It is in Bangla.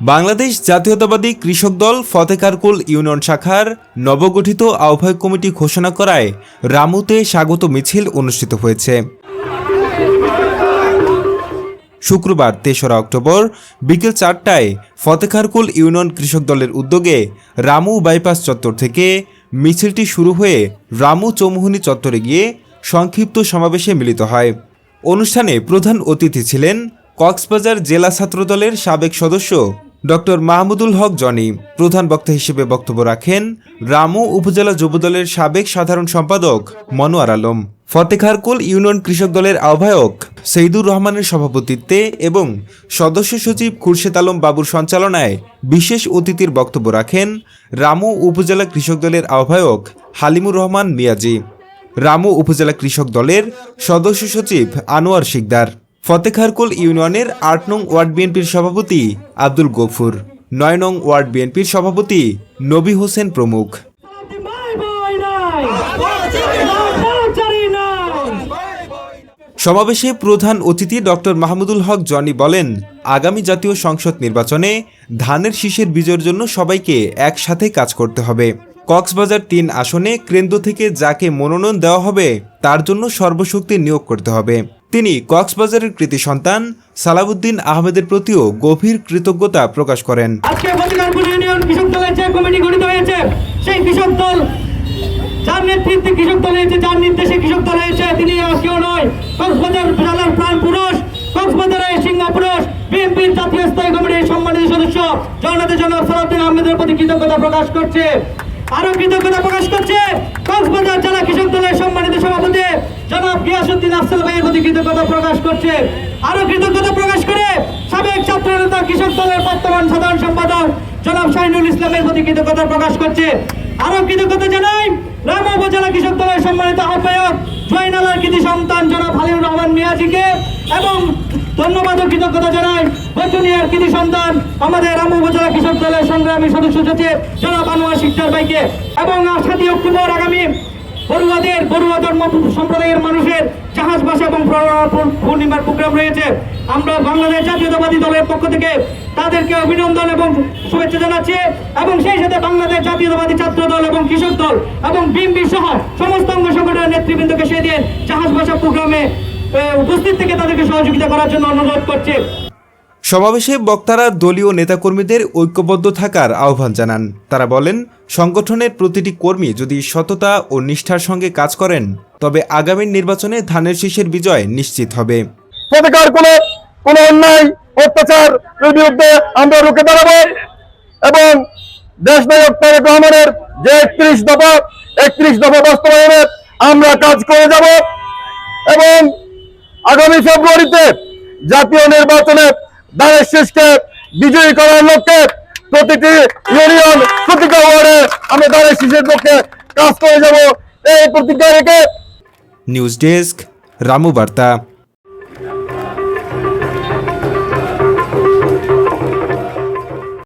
বাংলাদেশ জাতীয়তাবাদী কৃষক দল ফতেকারকুল ইউনিয়ন শাখার নবগঠিত আহ্বায়ক কমিটি ঘোষণা করায় রামুতে স্বাগত মিছিল অনুষ্ঠিত হয়েছে। শুক্রবার তেসরা অক্টোবর বিকেল চারটায় ফতেখারকুল ইউনিয়ন কৃষক দলের উদ্যোগে রামু বাইপাস চত্বর থেকে মিছিলটি শুরু হয়ে রামু চৌমুহনী চত্বরে গিয়ে সংক্ষিপ্ত সমাবেশে মিলিত হয়। অনুষ্ঠানে প্রধান অতিথি ছিলেন কক্সবাজার জেলা ছাত্রদলের সাবেক সদস্য ডক্টর মাহমুদুল হক জনি। প্রধান বক্তা হিসেবে বক্তব্য রাখেন রামু উপজেলা যুবদলের সাবেক সাধারণ সম্পাদক মনোয়ার আলম। ফতেখারকুল ইউনিয়ন কৃষক দলের আহ্বায়ক সৈদুর রহমানের সভাপতিত্বে এবং সদস্য সচিব খুরশেদ আলম বাবুর সঞ্চালনায় বিশেষ অতিথির বক্তব্য রাখেন রামু উপজেলা কৃষক দলের আহ্বায়ক হালিমুর রহমান মিয়াজি। রামু উপজেলা কৃষক দলের সদস্য সচিব আনোয়ার শিকদার। ফতেখারকুল ইউনিয়নের আট নং ওয়ার্ড বিএনপির সভাপতি আব্দুল গফুর, নয় নং ওয়ার্ড বিএনপির সভাপতি নবী হোসেন প্রমুখ। সমাবেশে প্রধান অতিথি ডক্টর মাহমুদুল হক জনি বলেন, আগামী জাতীয় সংসদ নির্বাচনে ধানের শীষের বিজয়ের জন্য সবাইকে একসাথে কাজ করতে হবে। কক্সবাজার তিন আসনে কেন্দ্র থেকে যাকে মনোনয়ন দেওয়া হবে, তার জন্য সর্বশক্তি নিয়োগ করতে হবে। তিনি কক্সবাজারের কৃতি সন্তান সালাউদ্দিন আহমেদের প্রতিও গভীর কৃতজ্ঞতা প্রকাশ করেন। জাতীয় স্থায়ী কমিটির সম্মানিত সদস্য জগন্নাথ জনাব সালাউদ্দিন আহমেদের প্রতি কৃতজ্ঞতা প্রকাশ করছে। আরও কৃতজ্ঞতা প্রকাশ করছে কক্সবাজার জেলা কৃষক দলের সম্মানিত সভাপতি জনাব গিয়াসুদ্দিন আফসাল ভাইয়ের প্রতি কৃতজ্ঞতা প্রকাশ করছে। আরও কৃতজ্ঞতা প্রকাশ করে সাবেক ছাত্র নেতা কৃষক দলের বর্তমান সাধারণ সম্পাদক জনাব শাহিনুল ইসলামের প্রতি কৃতজ্ঞতা প্রকাশ করছে। আরও কৃতজ্ঞতা জানাই রাম উপজেলা কৃষক দলের সম্মানিত আহ্বায়ক জয়নালার কৃতি সন্তান জনাব হালিমুর রহমান মিয়াজিকে এবং ধন্যবাদ ও কৃতজ্ঞতা জানাই। বচনিয়ার কৃতি সন্তান, আমাদের রাম উপজেলা কৃষক দলের সংগ্রামী সদস্য সচিব জনাব আনোয়ার শিকদার ভাইকে। এবং সাতই অক্টোবর আগামী বড়ুয়াদের বড়ুয়া ধর্ম সম্প্রদায়ের মানুষের জাহাজ ভাষা এবং পূর্ণ- পূর্ণিমার প্রোগ্রাম রয়েছে। আমরা বাংলাদেশ জাতীয়তাবাদী দলের পক্ষ থেকে তাদেরকে অভিনন্দন এবং শুভেচ্ছা জানাচ্ছি। এবং সেই সাথে বাংলাদেশ জাতীয়তাবাদী ছাত্র দল এবং কৃষক দল এবং বিএমপি সহ সমস্ত অঙ্গ সংগঠনের নেতৃবৃন্দকে সেই দিন জাহাজ ভাষা প্রোগ্রামে উপস্থিত থেকে তাদেরকে সহযোগিতা করার জন্য অনুরোধ করছি। সমাবেশে বক্তারা দলীয় নেতাকর্মীদের ঐক্যবদ্ধ থাকার আহ্বান জানান। তারা বলেন সংগঠনের প্রতিটি কর্মী যদি সততা ও নিষ্ঠার সঙ্গে কাজ করেন তবে আগামী নির্বাচনে ধানের শীষের বিজয় নিশ্চিত হবে। প্রতিকার কোনো কোনো অন্যায় অত্যাচার বিরুদ্ধে আমরা রুখে দাঁড়াবো এবং দেশ নায়ক তারেক রহমানের যে একত্রিশ দফা একত্রিশ দফা বাস্তবায়নে আমরা কাজ করে যাব এবং আগামী ফেব্রুয়ারিতে জাতীয় নির্বাচনে দানের শেষকে বিজয়ী করার লক্ষ্যে প্রতিটি ইউনিয়ন প্রতিটা ওয়ার্ডে আমি দানের শেষের পক্ষে কাজ করে যাব। এই প্রতিজ্ঞা রেখে নিউজ ডেস্ক, রামু বার্তা।